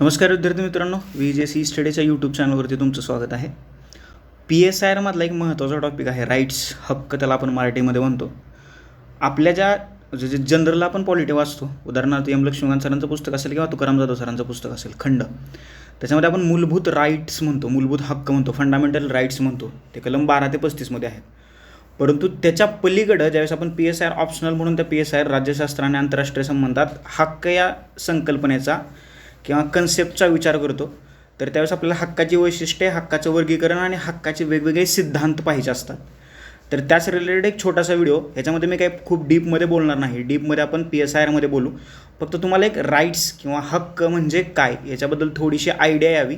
नमस्कार विद्यार्थी मित्रांनो व्ही जे सी स्टडीच्या यूट्यूब चॅनलवरती तुमचं स्वागत आहे. पी एस आय आरमधला एक महत्त्वाचा टॉपिक आहे राईट्स हक्क त्याला आपण मराठीमध्ये म्हणतो. आपल्या ज्या जे जे जनरलला आपण पॉलिटी वाचतो उदाहरणार्थ एम लक्ष्मीकांत सरांचं पुस्तक असेल किंवा तुकाराम जाधव सरांचं पुस्तक असेल खंड. त्याच्यामध्ये आपण मूलभूत राईट्स म्हणतो मूलभूत हक्क म्हणतो फंडामेंटल राईट्स म्हणतो ते कलम बारा ते पस्तीसमध्ये आहेत. परंतु त्याच्या पलीकडं ज्यावेळेस आपण P S I R optional म्हणून त्या पी एस आय आर राज्यशास्त्र आणि आंतरराष्ट्रीय संबंधात हक्क या संकल्पनेचा किंवा कन्सेप्टचा विचार करतो तर त्यावेळेस आपल्याला हक्काची वैशिष्ट्ये हक्काचं वर्गीकरण आणि हक्काचे वेगवेगळे सिद्धांत पाहिजे असतात. तर त्याच रिलेटेड एक छोटासा व्हिडिओ ह्याच्यामध्ये मी काही खूप डीपमध्ये बोलणार नाही. डीपमध्ये आपण पी एस आय आरमध्ये बोलू. फक्त तुम्हाला एक राईट्स किंवा हक्क म्हणजे काय याच्याबद्दल थोडीशी आयडिया यावी.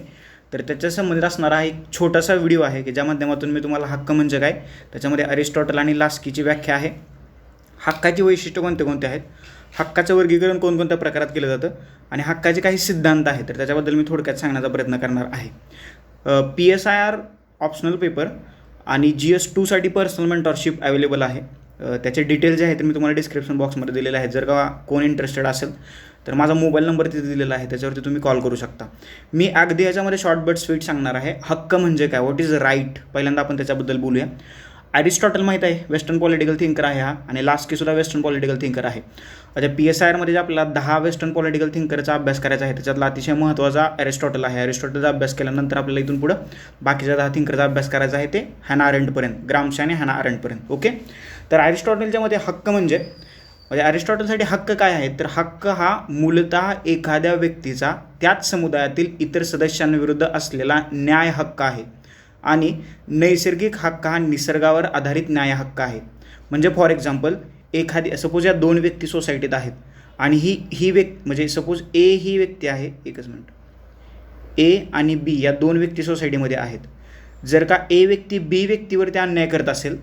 तर त्याच्या संबंधित असणारा एक छोटासा व्हिडिओ आहे की ज्या माध्यमातून मी तुम्हाला हक्क म्हणजे काय त्याच्यामध्ये अरिस्टॉटल आणि लास्कीची व्याख्या आहे. हक्काची वैशिष्ट्य कोणते कोणते आहेत? हक्काचं वर्गीकरण कोणकोणत्या प्रकारात केलं जातं? आणि हक्काचे काही सिद्धांत आहेत तर त्याच्याबद्दल मी थोडक्यात सांगण्याचा प्रयत्न करणार आहे. P S I R optional paper आणि जी एस टूसाठी पर्सनल मेंटॉरशिप अवेलेबल आहे. त्याचे डिटेल्स जे आहेत ते मी तुम्हाला डिस्क्रिप्शन बॉक्समध्ये दिलेले आहेत. जर का कोण इंटरेस्टेड असेल तर माझा मोबाईल नंबर तिथे दिलेला आहे. त्याच्यावरती तुम्ही कॉल करू शकता. मी अगदी याच्यामध्ये शॉर्ट बट स्वीट सांगणार आहे. हक्क म्हणजे काय? व्हॉट इज राईट पहिल्यांदा आपण त्याच्याबद्दल बोलूया. ॲरिस्टॉटल माहीत आहे वेस्टर्न पॉलिटिकल थिंकर आहे हा आणि लास्कीसुद्धा वेस्टर्न पॉलिटिकल थिंकर आहे. आता पी एस आय आरमध्ये जे आपल्याला दहा वेस्टर्न पॉलिटिकल थिंकरचा अभ्यास करायचा आहे त्याच्यातला अतिशय महत्त्वाचा ॲरिस्टॉटल आहे. ॲरिस्टॉटलचा अभ्यास केल्यानंतर आपल्याला इथून पुढं बाकीच्या दहा थिंकरचा अभ्यास करायचा आहे ते हॅना अरेंटपर्यंत ग्रामशा आणि हॅना अरेंटपर्यंत ओके तर ॲरिस्टॉटलच्या मध्ये हक्क म्हणजे म्हणजे अरिस्टॉटलसाठी हक्क काय आहे तर हक्क हा मूलतः एखाद्या व्यक्तीचा त्याच समुदायातील इतर सदस्यांविरुद्ध असलेला न्याय हक्क आहे. आणि नैसर्गिक हक्क हा निसर्गावर आधारित न्याय हक्क आहे. म्हणजे फॉर एक्झाम्पल एखादी सपोज या दोन व्यक्ती सोसायटीत आहेत आणि ही ही व्यक् म्हणजे सपोज ए ही व्यक्ती आहे एकच मिनिट ए आणि बी या दोन व्यक्ती सोसायटीमध्ये आहेत. जर का ए व्यक्ती बी व्यक्तीवरती अन्याय करत असेल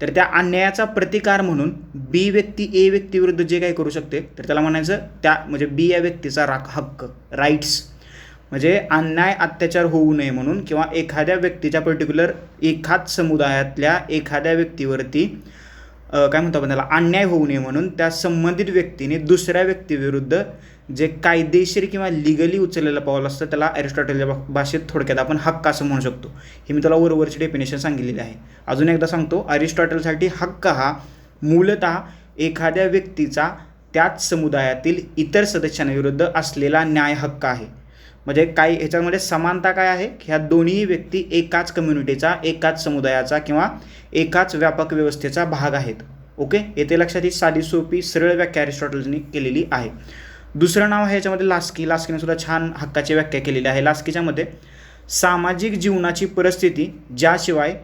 तर त्या अन्यायाचा प्रतिकार म्हणून बी व्यक्ती ए व्यक्तीविरुद्ध जे काही करू शकते तर त्याला म्हणायचं त्या म्हणजे बी या व्यक्तीचा राख हक्क राईट्स म्हणजे अन्याय अत्याचार होऊ नये म्हणून किंवा एखाद्या व्यक्तीच्या पर्टिक्युलर एखाद समुदायातल्या एखाद्या व्यक्तीवरती काय म्हणतो आपण त्याला अन्याय होऊ नये म्हणून त्या संबंधित व्यक्तीने दुसऱ्या व्यक्तीविरुद्ध जे कायदेशीर किंवा लिगली उचललेलं पाऊल असतं त्याला ॲरिस्टॉटलच्या भाषेत थोडक्यात आपण हक्क असं म्हणू शकतो. हे मी तुला वरवरची डेफिनेशन सांगितलेली आहे. अजून एकदा सांगतो अरिस्टॉटलसाठी हक्क हा मूलतः एखाद्या व्यक्तीचा त्याच समुदायातील इतर सदस्यांविरुद्ध असलेला न्याय हक्क आहे. म्हणजे काय ह्याच्यामध्ये समानता काय आहे? ह्या दोन्ही व्यक्ती एकाच कम्युनिटीचा एकाच समुदायाचा किंवा एकाच व्यापक व्यवस्थेचा भाग आहेत. ओके? येथे लक्षात ही साधी सोपी सरळ व्याख्या अरिस्टॉटलने केलेली आहे. दुसरं नाव आहे याच्यामध्ये लास्की. लास्कीने सुद्धा छान हक्काची व्याख्या केलेली आहे. लास्कीच्यामध्ये सामाजिक जीवनाची परिस्थिती ज्याशिवाय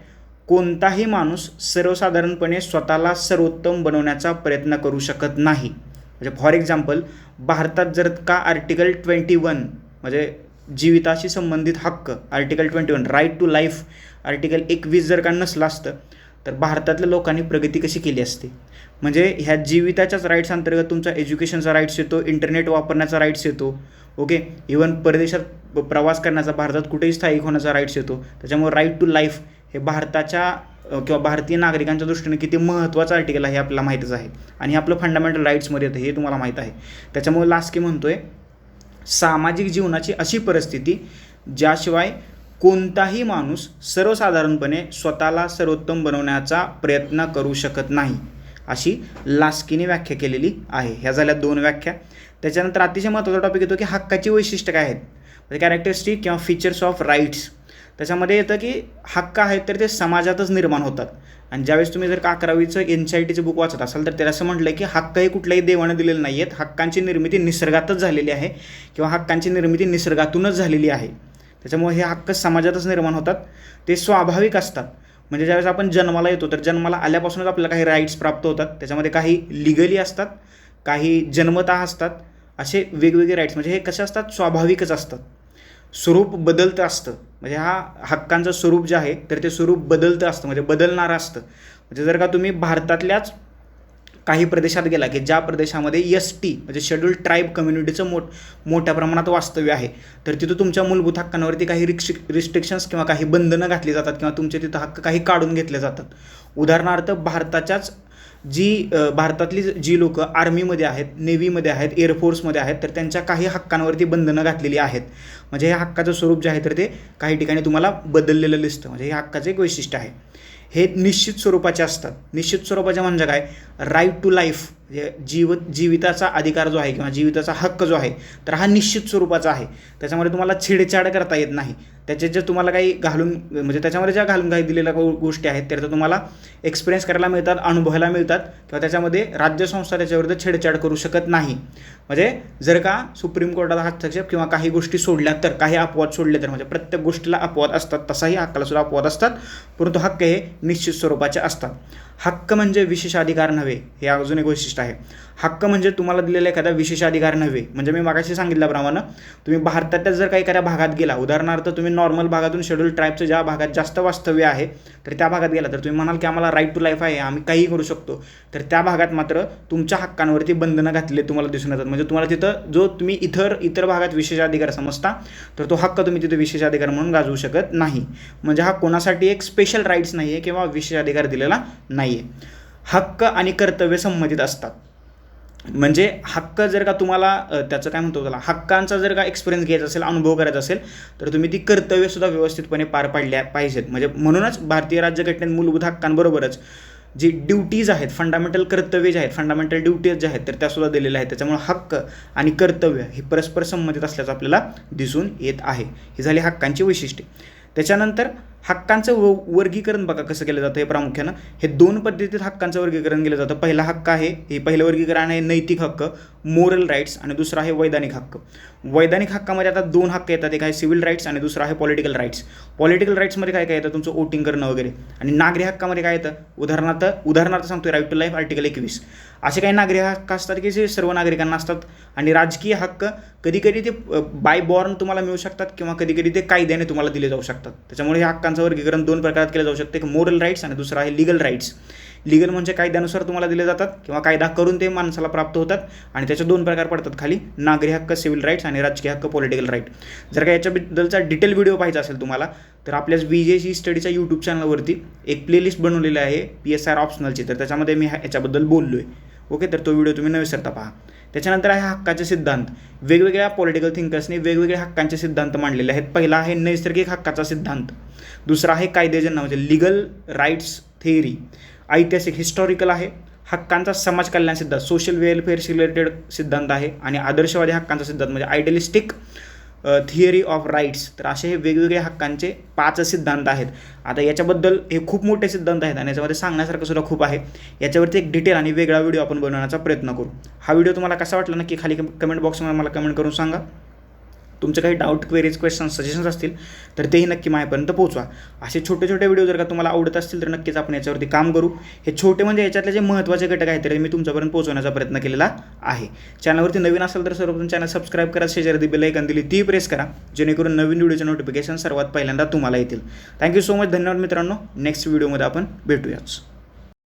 कोणताही माणूस सर्वसाधारणपणे स्वतःला सर्वोत्तम बनवण्याचा प्रयत्न करू शकत नाही. म्हणजे फॉर एक्झाम्पल भारतात जर का आर्टिकल ट्वेंटी वन म्हणजे जीविताशी संबंधित हक्क article twenty one right to life article एकवीस जर का नसलं असतं तर भारतातल्या लोकांनी प्रगती कशी केली असते? म्हणजे ह्या जीविताच्याच राईट्स अंतर्गत तुमचा एज्युकेशनचा राईट्स येतो इंटरनेट वापरण्याचा राईट्स येतो ओके इवन परदेशात प्रवास करण्याचा भारतात कुठेही स्थायिक होण्याचा राईट्स येतो. त्याच्यामुळे राईट टू लाईफ हे भारताच्या किंवा भारतीय नागरिकांच्या दृष्टीने किती महत्त्वाचं आर्टिकल आहे हे आपल्याला माहीतच आहे. आणि हे आपलं फंडामेंटल राईट्समध्ये येतं हे तुम्हाला माहीत आहे. त्याच्यामुळे म्हणतो आहे सामाजिक जीवनाची अशी परिस्थिती ज्याशिवाय कोणताही माणूस सर्वसाधारणपणे स्वतःला सर्वोत्तम बनवण्याचा प्रयत्न करू शकत नाही अशी लास्कीने व्याख्या केलेली आहे. ह्या झाल्या दोन व्याख्या. त्याच्यानंतर अतिशय महत्त्वाचा टॉपिक येतो की हक्काची वैशिष्ट्य काय आहेत? म्हणजे कॅरेक्टरिस्टिक किंवा फीचर्स ऑफ राईट्स त्याच्यामध्ये येतं की हक्क आहेत तर ते समाजातच निर्माण होतात. आणि ज्यावेळेस तुम्ही जर का अकरावीचं एन सी आय टीचं बुक वाचत असाल तर त्याला असं म्हटलं की हक्क हे कुठल्याही देवानं दिलेले नाही आहेत हक्कांची निर्मिती निसर्गातच झालेली आहे किंवा हक्कांची निर्मिती निसर्गातूनच झालेली आहे. त्याच्यामुळे हे हक्क समाजातच निर्माण होतात. ते स्वाभाविक असतात. म्हणजे ज्यावेळेस आपण जन्माला येतो तर जन्माला आल्यापासूनच आपल्याला काही राईट्स प्राप्त होतात. त्याच्यामध्ये काही लिगली असतात काही जन्मतः असतात असे वेगवेगळे राईट्स म्हणजे हे कसे असतात? स्वाभाविकच असतात. स्वरूप बदलतं असतं. म्हणजे हा हक्कांचं स्वरूप जे आहे तर ते स्वरूप बदलतं असतं म्हणजे बदलणारं असतं. म्हणजे जर का तुम्ही भारतातल्याच काही प्रदेशात गेला की ज्या प्रदेशामध्ये एस टी म्हणजे शेड्यूल्ड ट्राईब कम्युनिटीचं मोठ मोठ्या प्रमाणात वास्तव्य आहे तर तिथं तुमच्या मूलभूत हक्कांवरती काही रिक्ष रिस्ट्रिक्शन्स किंवा काही बंधनं घातली जातात किंवा तुमचे तिथं हक्क काही काढून घेतले जातात. उदाहरणार्थ भारताच्याच जी भारतातली जी लोक आर्मीमध्ये आहेत नेव्हीमध्ये आहेत एअरफोर्समध्ये आहेत तर त्यांच्या काही हक्कांवरती बंधनं घातलेली आहेत. म्हणजे हे हक्काचं स्वरूप जे आहे तर ते काही ठिकाणी तुम्हाला बदललेलं दिसतं. म्हणजे हे हक्काचं एक वैशिष्ट्य आहे. हे निश्चित स्वरूपाचे असतात. निश्चित स्वरूपाचे म्हणजे काय? राईट टू लाईफ म्हणजे जीव जीविताचा अधिकार जो आहे किंवा जीविताचा हक्क जो आहे तर हा निश्चित स्वरूपाचा आहे. त्याच्यामध्ये तुम्हाला छेडछाड करता येत नाही. त्याचे जे तुम्हाला काही घालून म्हणजे त्याच्यामध्ये ज्या घालून काही दिलेल्या गो- गोष्टी आहेत त्या तुम्हाला एक्सपिरियन्स करायला मिळतात अनुभवायला मिळतात किंवा त्याच्यामध्ये राज्यसंस्था त्याच्याविरुद्ध छेडछाड करू शकत नाही. म्हणजे जर का सुप्रीम कोर्टाचा हस्तक्षेप किंवा काही गोष्टी सोडल्या तर काही अपवाद सोडले तर म्हणजे प्रत्येक गोष्टीला अपवाद असतात तसाही हक्काला सुद्धा अपवाद असतात. परंतु हक्क हे निश्चित स्वरूपाचे असतात. हक्क म्हणजे विशेषाधिकार नव्हे हे अजून एक वैशिष्ट्य आहे. हक्क म्हणजे तुम्हाला दिलेला एखादा विशेषाधिकार नव्हे. म्हणजे मी मागाशी सांगितल्याप्रमाणे तुम्ही भारतातल्या जर काही एखाद्या भागात गेला उदाहरणार्थ तुम्ही नॉर्मल भागातून शेड्यूल ट्राईबचं ज्या भागात जास्त वास्तव्य आहे तर त्या भागात गेला तर तुम्ही म्हणाल की आम्हाला राईट टू लाईफ आहे आम्ही काहीही करू शकतो. तर त्या भागात मात्र तुमच्या हक्कांवरती बंधनं घातलेले तुम्हाला दिसून येतात. म्हणजे तुम्हाला तिथं जो तुम्ही इतर इतर भागात विशेषाधिकार समजता तर तो हक्क तुम्ही तिथे विशेषाधिकार म्हणून गाजवू शकत नाही. म्हणजे हा कोणासाठी एक स्पेशल राईट्स नाही आहे किंवा विशेषाधिकार दिलेला नाही. नाही आहे हक्क आणि कर्तव्य संबंधित असतात. म्हणजे हक्क जर का तुम्हाला त्याचं काय म्हणतो त्याला हक्कांचा जर का एक्सपिरियन्स घ्यायचा असेल अनुभव करायचा असेल तर तुम्ही ती कर्तव्यसुद्धा व्यवस्थितपणे पार पाडल्या पाहिजेत. म्हणजे म्हणूनच भारतीय राज्यघटनेत मूलभूत हक्कांबरोबरच जी ड्युटीज आहेत फंडामेंटल कर्तव्य जे आहेत फंडामेंटल ड्युटीज ज्या आहेत तर त्यासुद्धा दिलेल्या आहेत. त्याच्यामुळे हक्क आणि कर्तव्य हे परस्पर संबंधित असल्याचं आपल्याला दिसून येत आहे. ही झाली हक्कांची वैशिष्ट्ये. त्याच्यानंतर हक्कांचं व वर्गीकरण बघा कसं केलं जातं हे प्रामुख्यानं. हे दोन पद्धतीत हक्कांचं वर्गीकरण केलं जातं. पहिला हक्क आहे हे पहिलं वर्गीकरण आहे नैतिक हक्क मोरल राईट्स आणि दुसरा आहे वैधानिक हक्क. वैधानिक हक्कामध्ये आता दोन हक्क येतात. एक आहे सिव्हिल राईट्स आणि दुसरा आहे पॉलिटिकल राईट्स पॉलिटिकल राईट्समध्ये काय काय येतं? तुमचं वोटिंग करणं वगैरे. आणि नागरी हक्कामध्ये काय येतं? उदाहरणार्थ उदाहरणार्थ सांगतोय राईट टू लाईफ आर्टिकल एकवीस. असे काही नागरी हक्क असतात की जे सर्व नागरिकांना असतात. आणि राजकीय हक्क कधी कधी ते बाय बॉर्न तुम्हाला मिळू शकतात किंवा कधी कधी ते कायद्याने तुम्हाला दिले जाऊ शकतात. त्याच्यामुळे हे हक्कांचं वर्गीकरण दोन प्रकारात केलं जाऊ शकते. एक मोरल राईट्स आणि दुसरा आहे लिगल राईट्स लिगल म्हणजे कायद्यानुसार तुम्हाला दिले जातात किंवा कायदा करून ते माणसाला प्राप्त होतात आणि त्याचे दोन प्रकार पडतात खाली. नागरी हक्क सिव्हिल राईट्स आणि राजकीय हक्क पॉलिटिकल राईट जर का याच्याबद्दलचा डिटेल व्हिडिओ पाहिजे असेल तुम्हाला तर आपल्या बी जे सी स्टडीच्या यूट्यूब चॅनलवरती एक प्लेलिस्ट बनवलेली आहे पी एस आर ऑप्शनलची तर त्याच्यामध्ये मी ह्याच्याबद्दल याच्याबद्दल बोललो आहे ओके तर तो व्हिडिओ तुम्ही न विसरता पहा. त्याच्यानंतर आहे हक्काचे सिद्धांत. वेगवेगळ्या पॉलिटिकल थिंकर्सनी वेगवेगळे हक्कांचे सिद्धांत मांडलेले आहेत. पहिला आहे नैसर्गिक हक्काचा सिद्धांत. दुसरा आहे कायदेजन्य म्हणजे लिगल राईट्स थिअरी ऐतिहासिक हिस्टॉरिकल आहे. हक्कांचा समाज कल्याण सिद्धांत. सोशल वेलफेअरशी रिलेटेड सिद्धांत आहे. आणि आदर्शवादी हक्कांचा सिद्धांत म्हणजे आयडियलिस्टिक थिअरी ऑफ राईट्स तर असे हे वेगवेगळ्या हक्कांचे पाच सिद्धांत आहेत. आता याच्याबद्दल हे खूप मोठे सिद्धांत आहेत आणि याच्यामध्ये सांगण्यासारखं सुद्धा खूप आहे. याच्यावरती एक डिटेल आणि वेगळा व्हिडिओ आपण बनवण्याचा प्रयत्न करू. हा व्हिडिओ तुम्हाला कसा वाटला नक्की खाली कमेंट बॉक्समध्ये मला कमेंट करून सांगा. तुमचे काही डाऊट क्वेरीज क्वेश्चन सजेशन्स असतील तर तेही नक्की माझ्यापर्यंत पोहोचवा. असे छोटे छोटे व्हिडिओ जर का तुम्हाला आवडत असतील तर नक्कीच आपण याच्यावरती काम करू. हे छोटे म्हणजे याच्यातले जे महत्त्वाचे घटक आहेत ते मी तुमच्यापर्यंत पोहोचवण्याचा प्रयत्न केलेला आहे. चॅनलवरती नवीन असाल तर सर्वप्रथम चॅनल सबस्क्राईब करा शेजारी बेल ऐकन दिली ती प्रेस करा जेणेकरून नवीन व्हिडिओचे नोटिफिकेशन सर्वात पहिल्यांदा तुम्हाला येतील. थँक्यू सो मच धन्यवाद मित्रांनो. नेक्स्ट व्हिडिओमध्ये आपण भेटूयाच.